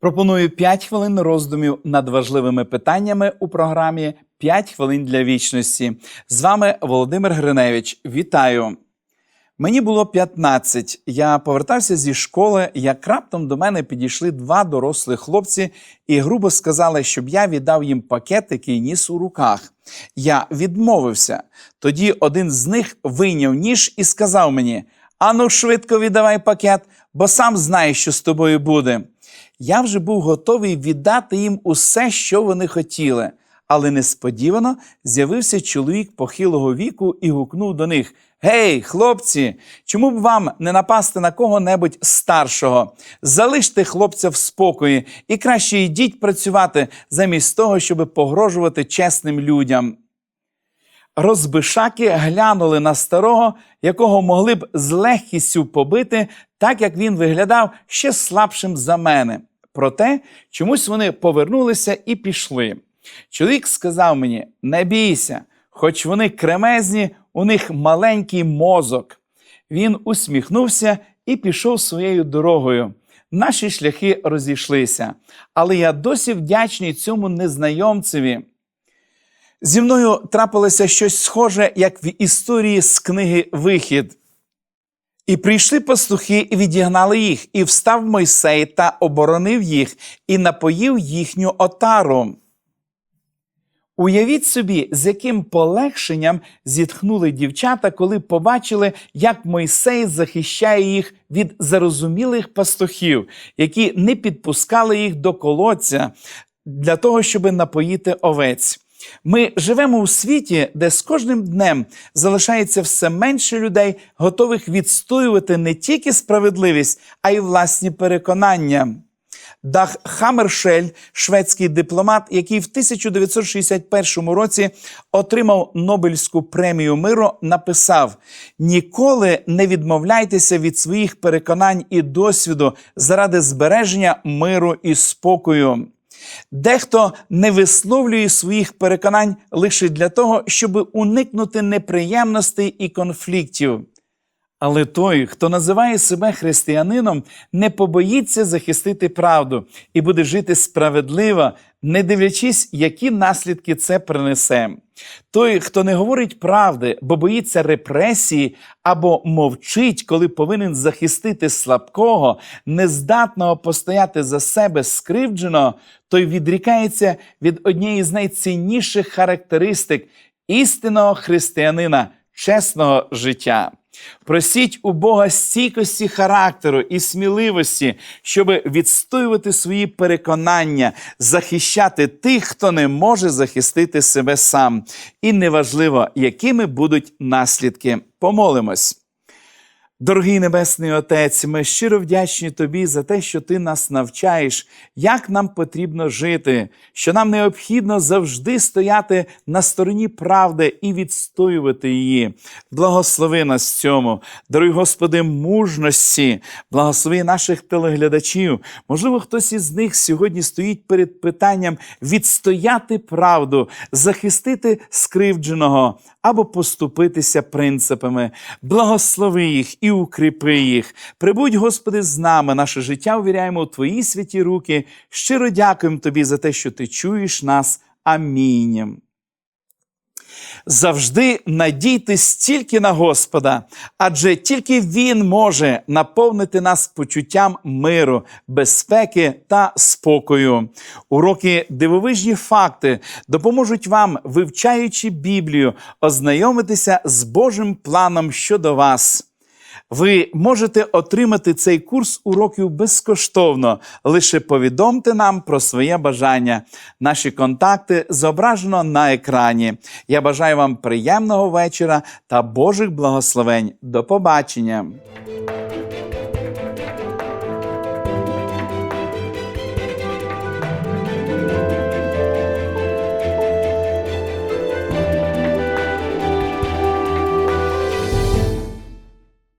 Пропоную 5 хвилин роздумів над важливими питаннями у програмі «5 хвилин для вічності. З вами Володимир Гриневич. Вітаю! Мені було 15. Я повертався зі школи, як раптом до мене підійшли два дорослі хлопці і грубо сказали, щоб я віддав їм пакет, який ніс у руках. Я відмовився. Тоді один з них вийняв ніж і сказав мені: Ану, швидко віддавай пакет, бо сам знаєш, що з тобою буде. Я вже був готовий віддати їм усе, що вони хотіли. Але несподівано з'явився чоловік похилого віку і гукнув до них: Гей, хлопці, чому б вам не напасти на кого-небудь старшого? Залиште хлопця в спокої і краще йдіть працювати, замість того, щоб погрожувати чесним людям. Розбишаки глянули на старого, якого могли б з легкістю побити, так як він виглядав ще слабшим за мене. Проте чомусь вони повернулися і пішли. Чоловік сказав мені: не бійся, хоч вони кремезні, у них маленький мозок. Він усміхнувся і пішов своєю дорогою. Наші шляхи розійшлися, але я досі вдячний цьому незнайомцеві. Зі мною трапилося щось схоже, як в історії з книги Вихід. І прийшли пастухи, і відігнали їх, і встав Мойсей та оборонив їх, і напоїв їхню отару. Уявіть собі, з яким полегшенням зітхнули дівчата, коли побачили, як Мойсей захищає їх від зарозумілих пастухів, які не підпускали їх до колодця для того, щоб напоїти овець. Ми живемо у світі, де з кожним днем залишається все менше людей, готових відстоювати не тільки справедливість, а й власні переконання. Дах Хаммершель, шведський дипломат, який в 1961 році отримав Нобелівську премію миру, написав: ніколи не відмовляйтеся від своїх переконань і досвіду заради збереження миру і спокою. Дехто не висловлює своїх переконань лише для того, щоб уникнути неприємностей і конфліктів. Але той, хто називає себе християнином, не побоїться захистити правду і буде жити справедливо, не дивлячись, які наслідки це принесе. Той, хто не говорить правди, бо боїться репресії або мовчить, коли повинен захистити слабкого, нездатного постояти за себе скривдженого, той відрікається від однієї з найцінніших характеристик істинного християнина, чесного життя. Просіть у Бога стійкості характеру і сміливості, щоб відстоювати свої переконання, захищати тих, хто не може захистити себе сам. І неважливо, якими будуть наслідки. Помолимось. Дорогий Небесний Отець, ми щиро вдячні Тобі за те, що Ти нас навчаєш, як нам потрібно жити, що нам необхідно завжди стояти на стороні правди і відстоювати її. Благослови нас в цьому, дорогий Господи, мужності, благослови наших телеглядачів. Можливо, хтось із них сьогодні стоїть перед питанням відстояти правду, захистити скривдженого або поступитися принципами. Благослови їх укріпи їх. Прибудь, Господи, з нами. Наше життя увіряємо у Твої святі руки. Щиро дякуємо Тобі за те, що Ти чуєш нас. Амінь. Завжди надійтесь тільки на Господа, адже тільки Він може наповнити нас почуттям миру, безпеки та спокою. Уроки дивовижні факти допоможуть вам, вивчаючи Біблію, ознайомитися з Божим планом щодо вас. Ви можете отримати цей курс уроків безкоштовно. Лише повідомте нам про своє бажання. Наші контакти зображено на екрані. Я бажаю вам приємного вечора та Божих благословень. До побачення!